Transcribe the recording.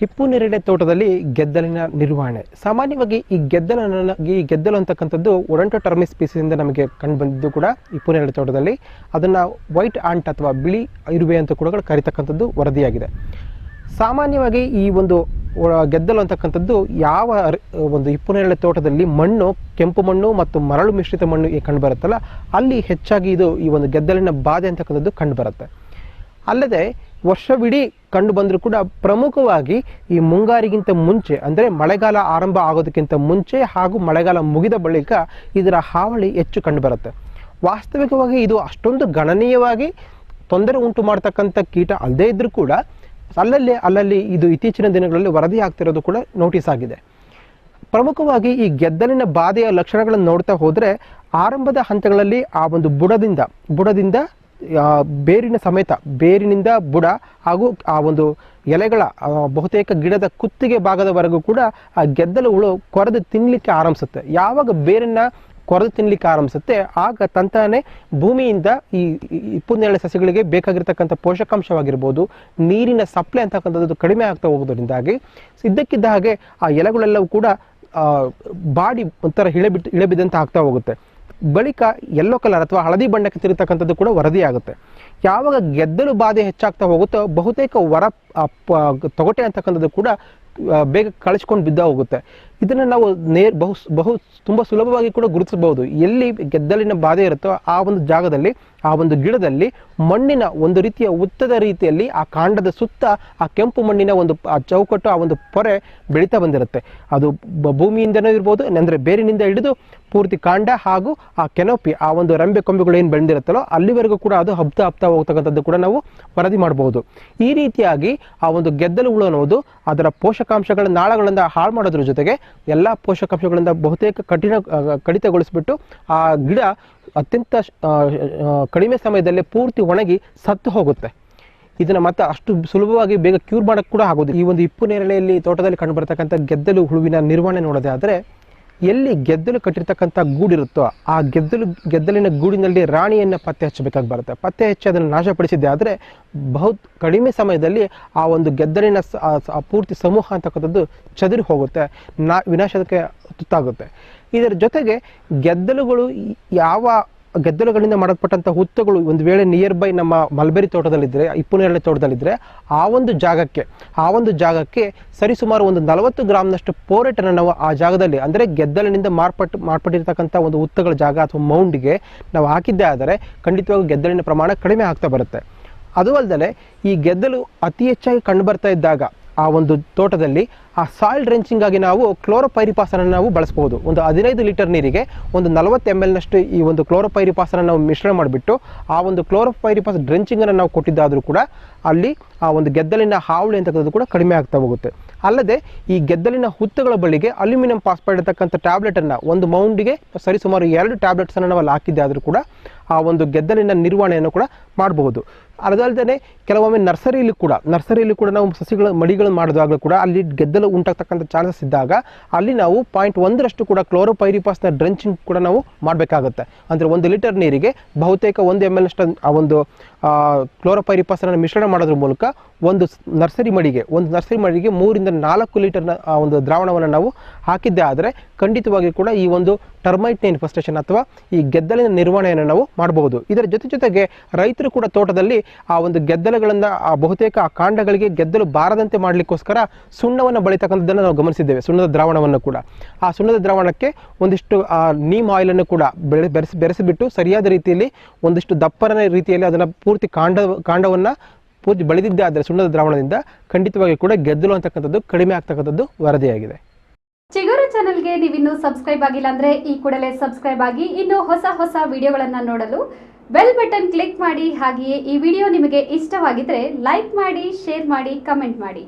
ಹಿಪ್ಪು ತೋಟದಲ್ಲಿ ಗೆದ್ದಲಿನ ನಿರ್ವಹಣೆ. ಸಾಮಾನ್ಯವಾಗಿ ಈ ಗೆದ್ದಲನ ಈ ಗೆದ್ದಲು ಅಂತಕ್ಕಂಥದ್ದು ಒಡಂಟೋ ಟರ್ಮಿಸ್ ಪೀಸಿಂದ ನಮಗೆ ಕಂಡು ಬಂದಿದ್ದು ಕೂಡ ಹಿಪ್ಪು ನೇರಳೆ ತೋಟದಲ್ಲಿ. ಅದನ್ನು ವೈಟ್ ಆಂಟ್ ಅಥವಾ ಬಿಳಿ ಇರುವೆ ಅಂತ ಕೂಡ ಕರಿತಕ್ಕಂಥದ್ದು ವರದಿಯಾಗಿದೆ. ಸಾಮಾನ್ಯವಾಗಿ ಈ ಒಂದು ಗೆದ್ದಲು ಅಂತಕ್ಕಂಥದ್ದು ಯಾವ ಒಂದು ಹಿಪ್ಪು ನೇರಳೆ ತೋಟದಲ್ಲಿ ಮಣ್ಣು, ಕೆಂಪು ಮಣ್ಣು ಮತ್ತು ಮರಳು ಮಿಶ್ರಿತ ಮಣ್ಣು ಕಂಡು ಬರುತ್ತಲ್ಲ, ಅಲ್ಲಿ ಹೆಚ್ಚಾಗಿ ಇದು ಈ ಒಂದು ಗೆದ್ದಲಿನ ಬಾಧೆ ಅಂತಕ್ಕಂಥದ್ದು ಕಂಡುಬರುತ್ತೆ ಅಲ್ಲದೆ ವರ್ಷವಿಡೀ ಕಂಡು ಬಂದರೂ ಕೂಡ ಪ್ರಮುಖವಾಗಿ ಈ ಮುಂಗಾರಿಗಿಂತ ಮುಂಚೆ, ಅಂದರೆ ಮಳೆಗಾಲ ಆರಂಭ ಆಗೋದಕ್ಕಿಂತ ಮುಂಚೆ ಹಾಗೂ ಮಳೆಗಾಲ ಮುಗಿದ ಬಳಿಕ ಇದರ ಹಾವಳಿ ಹೆಚ್ಚು ಕಂಡುಬರುತ್ತೆ ವಾಸ್ತವಿಕವಾಗಿ ಇದು ಅಷ್ಟೊಂದು ಗಣನೀಯವಾಗಿ ತೊಂದರೆ ಉಂಟು ಮಾಡ್ತಕ್ಕಂಥ ಕೀಟ ಅಲ್ಲದೇ ಇದ್ದರೂ ಕೂಡ ಅಲ್ಲಲ್ಲಿ ಅಲ್ಲಲ್ಲಿ ಇದು ಇತ್ತೀಚಿನ ದಿನಗಳಲ್ಲಿ ವರದಿ ಆಗ್ತಿರೋದು ಕೂಡ ನೋಟಿಸ್ ಆಗಿದೆ. ಪ್ರಮುಖವಾಗಿ ಈ ಗೆದ್ದಲಿನ ಬಾಧೆಯ ಲಕ್ಷಣಗಳನ್ನು ನೋಡ್ತಾ ಹೋದರೆ ಆರಂಭದ ಹಂತಗಳಲ್ಲಿ ಆ ಒಂದು ಬುಡದಿಂದ ಬುಡದಿಂದ ಬೇರಿನ ಸಮೇತ, ಬೇರಿನಿಂದ ಬುಡ ಹಾಗೂ ಆ ಒಂದು ಎಲೆಗಳ ಬಹುತೇಕ ಗಿಡದ ಕುತ್ತಿಗೆ ಭಾಗದವರೆಗೂ ಕೂಡ ಆ ಗೆದ್ದಲು ಹುಳು ಕೊರೆದು ತಿನ್ನಲಿಕ್ಕೆ ಆರಂಭಿಸುತ್ತೆ. ಯಾವಾಗ ಬೇರನ್ನ ಕೊರೆದು ತಿನ್ನಲಿಕ್ಕೆ ಆರಂಭಿಸುತ್ತೆ, ಆಗ ತಂತಾನೆ ಭೂಮಿಯಿಂದ ಈ ಇಪ್ಪನ್ನೇಳೆ ಸಸಿಗಳಿಗೆ ಬೇಕಾಗಿರ್ತಕ್ಕಂಥ ಪೋಷಕಾಂಶವಾಗಿರ್ಬೋದು, ನೀರಿನ ಸಪ್ಲೈ ಅಂತಕ್ಕಂಥದ್ದು ಕಡಿಮೆ ಆಗ್ತಾ ಹೋಗೋದ್ರಿಂದಾಗಿ. ಇದ್ದಕ್ಕಿದ್ದ ಹಾಗೆ ಆ ಎಲೆಗಳೆಲ್ಲವೂ ಕೂಡ ಬಾಡಿ ಒಂಥರ ಇಳೆ ಬಿಟ್ಟು ಇಳೆ ಬಿದ್ದಂತೆ ಆಗ್ತಾ ಹೋಗುತ್ತೆ. ಬಳಿಕ ಯೆಲ್ಲೋ ಕಲರ್ ಅಥವಾ ಹಳದಿ ಬಣ್ಣಕ್ಕೆ ತಿರುತಕ್ಕಂಥದ್ದು ಕೂಡ ವರದಿಯಾಗುತ್ತೆ. ಯಾವಾಗ ಗೆದ್ದಲು ಬಾಧೆ ಹೆಚ್ಚಾಗ್ತಾ ಹೋಗುತ್ತೋ ಬಹುತೇಕ ವರ ತೊಗಟೆ ಅಂತಕ್ಕಂಥದ್ದು ಕೂಡ ಬೇಗ ಕಳಿಸ್ಕೊಂಡು ಬಿದ್ದ ಹೋಗುತ್ತೆ ಇದನ್ನು ನಾವು ನೇರ್ ಬಹು ಬಹು ತುಂಬ ಸುಲಭವಾಗಿ ಕೂಡ ಗುರುತಿಸಬಹುದು. ಎಲ್ಲಿ ಗೆದ್ದಲಿನ ಬಾಧೆ ಇರುತ್ತೋ ಆ ಒಂದು ಜಾಗದಲ್ಲಿ, ಆ ಒಂದು ಗಿಡದಲ್ಲಿ, ಮಣ್ಣಿನ ಒಂದು ರೀತಿಯ ಉತ್ತದ ರೀತಿಯಲ್ಲಿ ಆ ಕಾಂಡದ ಸುತ್ತ, ಆ ಕೆಂಪು ಮಣ್ಣಿನ ಒಂದು ಆ ಚೌಕಟ್ಟು, ಆ ಒಂದು ಪೊರೆ ಬೆಳೀತಾ ಬಂದಿರುತ್ತೆ. ಅದು ಭೂಮಿಯಿಂದನೂ ಇರ್ಬೋದು, ಅಂದರೆ ಬೇರಿನಿಂದ ಹಿಡಿದು ಪೂರ್ತಿ ಕಾಂಡ ಹಾಗೂ ಆ ಕೆನೋಪಿ, ಆ ಒಂದು ರಂಬೆ ಕೊಂಬೆಗಳು ಏನು ಬೆಳೆದಿರುತ್ತಲ್ಲೋ, ಅಲ್ಲಿವರೆಗೂ ಕೂಡ ಅದು ಹಬ್ತಾ ಹಬ್ತಾ ಹೋಗ್ತಕ್ಕಂಥದ್ದು ಕೂಡ ನಾವು ವರದಿ ಮಾಡಬಹುದು. ಈ ರೀತಿಯಾಗಿ ಆ ಒಂದು ಗೆದ್ದಲು ಹುಳು ಅನ್ನೋದು ಅದರ ಪೋಷಕಾಂಶಗಳ ನಾಳಗಳಿಂದ ಹಾಳು ಮಾಡೋದ್ರ ಜೊತೆಗೆ ಎಲ್ಲ ಪೋಷಕಾಂಶಗಳಿಂದ ಬಹುತೇಕ ಕಠಿಣ ಕಡಿತಗೊಳಿಸಿಬಿಟ್ಟು ಆ ಗಿಡ ಅತ್ಯಂತ ಕಡಿಮೆ ಸಮಯದಲ್ಲೇ ಪೂರ್ತಿ ಒಣಗಿ ಸತ್ತು ಹೋಗುತ್ತೆ. ಇದನ್ನು ಮತ್ತೆ ಅಷ್ಟು ಸುಲಭವಾಗಿ ಬೇಗ ಕ್ಯೂರ್ ಮಾಡೋಕ್ಕೆ ಕೂಡ ಆಗೋದು ಈ ಒಂದು ಇಪ್ಪು ನೇರಳೆಯಲ್ಲಿ ತೋಟದಲ್ಲಿ ಕಂಡುಬರ್ತಕ್ಕಂಥ ಗೆದ್ದಲು ಹುಳುವಿನ ನಿರ್ವಹಣೆ ನೋಡೋದೇ ಆದರೆ ಎಲ್ಲಿ ಗೆದ್ದಲು ಕಟ್ಟಿರ್ತಕ್ಕಂಥ ಗೂಡಿರುತ್ತೋ ಆ ಗೆದ್ದಲು, ಗೆದ್ದಲಿನ ಗೂಡಿನಲ್ಲಿ ರಾಣಿಯನ್ನು ಪತ್ತೆ ಹಚ್ಚಬೇಕಾಗಿ ಬರುತ್ತೆ. ಪತ್ತೆ ಹಚ್ಚಿ ಅದನ್ನು ನಾಶಪಡಿಸಿದ್ದೆ ಆದರೆ ಬಹು ಕಡಿಮೆ ಸಮಯದಲ್ಲಿ ಆ ಒಂದು ಗೆದ್ದಲಿನ ಪೂರ್ತಿ ಸಮೂಹ ಅಂತಕ್ಕಂಥದ್ದು ಚದುರಿ ಹೋಗುತ್ತೆ, ನಾ, ವಿನಾಶಕ್ಕೆ ತುತ್ತಾಗುತ್ತೆ. ಇದರ ಜೊತೆಗೆ ಗೆದ್ದಲುಗಳು ಯಾವ ಗೆದ್ದಲುಗಳಿಂದ ಮಾಡಲ್ಪಟ್ಟಂಥ ಹುತ್ತುಗಳು ಒಂದು ವೇಳೆ ನಿಯರ್ ಬೈ ನಮ್ಮ ಮಲ್ಬೆರಿ ತೋಟದಲ್ಲಿದ್ದರೆ ಇಪ್ಪುನೇರಳೆ ತೋಟದಲ್ಲಿದ್ದರೆ ಆ ಒಂದು ಜಾಗಕ್ಕೆ, ಆ ಒಂದು ಜಾಗಕ್ಕೆ ಸರಿಸುಮಾರು ಒಂದು ನಲವತ್ತು ಗ್ರಾಮ್ನಷ್ಟು ಪೋರೇಟನ್ನು ನಾವು ಆ ಜಾಗದಲ್ಲಿ, ಅಂದರೆ ಗೆದ್ದಲಿನಿಂದ ಮಾರ್ಪಟ್ಟು ಮಾರ್ಪಟ್ಟಿರ್ತಕ್ಕಂಥ ಒಂದು ಹುತ್ತುಗಳ ಜಾಗ ಅಥವಾ ಮೌಂಡಿಗೆ ನಾವು ಹಾಕಿದ್ದೇ ಆದರೆ ಖಂಡಿತವಾಗೂ ಗೆದ್ದಲಿನ ಪ್ರಮಾಣ ಕಡಿಮೆ ಆಗ್ತಾ ಬರುತ್ತೆ. ಅದು ಅಲ್ಲದೆ ಈ ಗೆದ್ದಲು ಅತಿ ಹೆಚ್ಚಾಗಿ ಕಂಡುಬರ್ತಾ ಇದ್ದಾಗ ಆ ಒಂದು ತೋಟದಲ್ಲಿ ಆ ಸಾಯಿಲ್ ಡ್ರೆಂಚಿಂಗ್ ಆಗಿ ನಾವು ಕ್ಲೋರೋಪೈರಿಪಾಸನ ನಾವು ಬಳಸ್ಬೋದು ಒಂದು ಹದಿನೈದು ಲೀಟರ್ ನೀರಿಗೆ ಒಂದು ನಲವತ್ತು ಎಂ ಎಲ್ನಷ್ಟು ಈ ಒಂದು ಕ್ಲೋರೋಪೈರಿಪಾಸನ ನಾವು ಮಿಶ್ರಣ ಮಾಡಿಬಿಟ್ಟು ಆ ಒಂದು ಕ್ಲೋರೋಪೈರಿಪಾಸ್ ಡ್ರೆಂಚಿಂಗನ್ನು ನಾವು ಕೊಟ್ಟಿದ್ದಾದರೂ ಕೂಡ ಅಲ್ಲಿ ಆ ಒಂದು ಗೆದ್ದಲಿನ ಹಾವಳಿ ಅಂತಕ್ಕಂಥದ್ದು ಕೂಡ ಕಡಿಮೆ ಆಗ್ತಾ ಹೋಗುತ್ತೆ. ಅಲ್ಲದೆ ಈ ಗೆದ್ದಲಿನ ಹುತ್ತಗಳ ಬಳಿಗೆ ಅಲ್ಯೂಮಿನಿಯಂ ಪಾಸ್ಪೈಡ್ ಇರ್ತಕ್ಕಂಥ ಟ್ಯಾಬ್ಲೆಟನ್ನು ಒಂದು ಮೌಂಡಿಗೆ ಸರಿಸುಮಾರು ಎರಡು ಟ್ಯಾಬ್ಲೆಟ್ಸನ್ನು ನಾವು ಅಲ್ಲಿ ಹಾಕಿದ್ದೆ ಆದರೂ ಕೂಡ ಆ ಒಂದು ಗೆದ್ದಲಿನ ನಿರ್ವಹಣೆಯನ್ನು ಕೂಡ ಮಾಡಬಹುದು. ಅದಲ್ಲದೆ ಕೆಲವೊಮ್ಮೆ ನರ್ಸರಿಯಲ್ಲಿ ಕೂಡ ನರ್ಸರಿಯಲ್ಲಿ ಕೂಡ ನಾವು ಸಸಿಗಳ, ಮಡಿಗಳನ್ನು ಮಾಡಿದಾಗಲೂ ಕೂಡ ಅಲ್ಲಿ ಗೆದ್ದಲು ಉಂಟಾಗ್ತಕ್ಕಂಥ ಚಾನ್ಸಸ್ ಇದ್ದಾಗ ಅಲ್ಲಿ ನಾವು ಪಾಯಿಂಟ್ ಒಂದರಷ್ಟು ಕೂಡ ಕ್ಲೋರೋಪೈರಿಪಾಸ್ನ ಡ್ರೆಂಚಿಂಗ್ ಕೂಡ ನಾವು ಮಾಡಬೇಕಾಗುತ್ತೆ. ಅಂದರೆ ಒಂದು ಲೀಟರ್ ನೀರಿಗೆ ಬಹುತೇಕ ಒಂದು ಎಂ ಎಲ್ ಅಷ್ಟು ಆ, ಒಂದು ಕ್ಲೋರೋಪೈರಿಪಾಸ್ನ ಮಿಶ್ರಣ ಮಾಡೋದ್ರ ಮೂಲಕ ಒಂದು ನರ್ಸರಿ ಮಡಿಗೆ, ಒಂದು ನರ್ಸರಿ ಮಡಿಗೆ ಮೂರಿಂದ ನಾಲ್ಕು ಲೀಟರ್ನ, ಆ, ಒಂದು ದ್ರಾವಣವನ್ನು ನಾವು ಹಾಕಿದ್ದೆ ಆದರೆ ಖಂಡಿತವಾಗಿ ಕೂಡ ಈ ಒಂದು ಟರ್ಮೈಟ್ನ ಇನ್ಫೆಸ್ಟೇಷನ್ ಅಥವಾ ಈ ಗೆದ್ದಲಿನ ನಿರ್ವಹಣೆಯನ್ನು ನಾವು ಮಾಡಬಹುದು. ಇದರ ಜೊತೆ ಜೊತೆಗೆ ರೈತರು ಕೂಡ ತೋಟದಲ್ಲಿ ಆ ಒಂದು ಗೆದ್ದಲುಗಳನ್ನು, ಆ ಬಹುತೇಕ ಆ ಕಾಂಡಗಳಿಗೆ ಗೆದ್ದಲು ಬಾರದಂತೆ ಮಾಡಲಿಕ್ಕೋಸ್ಕರ ಸುಣ್ಣವನ್ನು ಬಳಿತಕ್ಕಂಥದ್ದನ್ನು ನಾವು ಗಮನಿಸಿದ್ದೇವೆ, ಸುಣ್ಣದ ದ್ರಾವಣವನ್ನು ಕೂಡ. ಆ ಸುಣ್ಣದ ದ್ರಾವಣಕ್ಕೆ ಒಂದಿಷ್ಟು, ಆ ನೀಮ್ ಆಯಿಲನ್ನು ಕೂಡ ಬೆಳೆ, ಬೆರೆಸಿ, ಬೆರೆಸಿಬಿಟ್ಟು ಸರಿಯಾದ ರೀತಿಯಲ್ಲಿ ಒಂದಿಷ್ಟು ದಪ್ಪನ ರೀತಿಯಲ್ಲಿ ಅದನ್ನು ಪೂರ್ತಿ ಕಾಂಡ, ಕಾಂಡವನ್ನು ಪೂರ್ತಿ ಬೆಳೆದಿದ್ದೇ ಆದರೆ ಸುಣ್ಣದ ದ್ರಾವಣದಿಂದ ಖಂಡಿತವಾಗಿ ಕೂಡ ಗೆದ್ದಲು ಅಂತಕ್ಕಂಥದ್ದು ಕಡಿಮೆ ಆಗ್ತಕ್ಕಂಥದ್ದು ವರದಿಯಾಗಿದೆ. ಚಿಗುರು ಚಾನೆಲ್ಗೆ ನೀವಿನ್ನೂ ಸಬ್ಸ್ಕ್ರೈಬ್ ಆಗಿಲ್ಲ ಅಂದ್ರೆ ಈ ಕೂಡಲೇ ಸಬ್ಸ್ಕ್ರೈಬ್ ಆಗಿ ಇನ್ನು ಹೊಸ ಹೊಸ ವಿಡಿಯೋಗಳನ್ನು ನೋಡಲು ಬೆಲ್ ಬಟನ್ ಕ್ಲಿಕ್ ಮಾಡಿ ಹಾಗೆಯೇ ಈ ವಿಡಿಯೋ ನಿಮಗೆ ಇಷ್ಟವಾಗಿದ್ರೆ ಲೈಕ್ ಮಾಡಿ, ಶೇರ್ ಮಾಡಿ, ಕಮೆಂಟ್ ಮಾಡಿ.